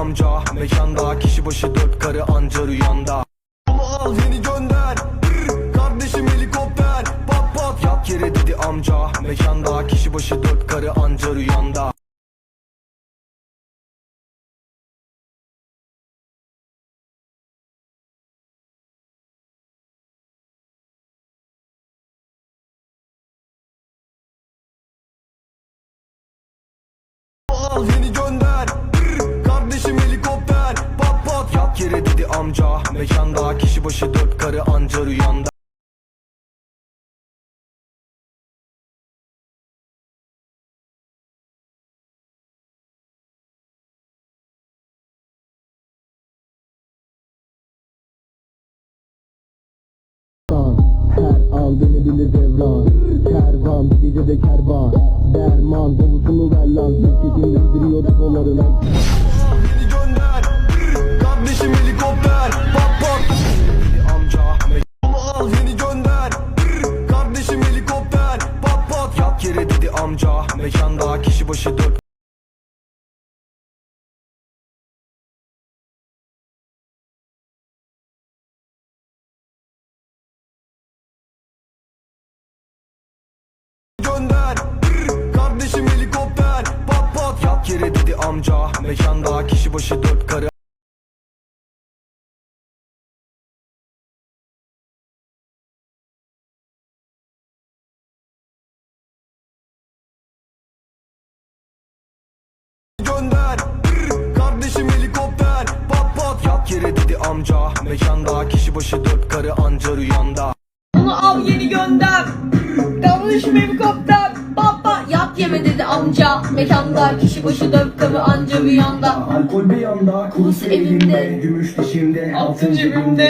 amca. Mekanda kişi başı dört karı anca rüyanda. Bunu al yeni gönder. Brr, Kardeşim helikopter. Pat pat. Yat yere dedi amca. Mekanda kişi başı dört karı anca rüyanda. Al yeni gönder amca. Mekanda kişi başı dört karı anca rüyanda. An beni bilir devran. Kervan gecede kervan. Derman davulunu ver lan. Şirketin indiriyor dolarına Mekanda kişi başı dört. Gönder. Brr, Kardeşim helikopter. Pat pat. Yat yere dedi amca. Mekanda kişi başı dört karı gönder Brr, Kardeşim helikopter Pat pat yat yere dedi amca Mekanda kişi başı dört karı anca rüyanda Onu al yeni gönder. Kardeşim helikopter. Baba yat yeme dedi amca. Mekanda kişi başı dört kabı anca bir yanda. Alkol bir yanda, kurusu elimde, gümüş dişimde, altın cebimde.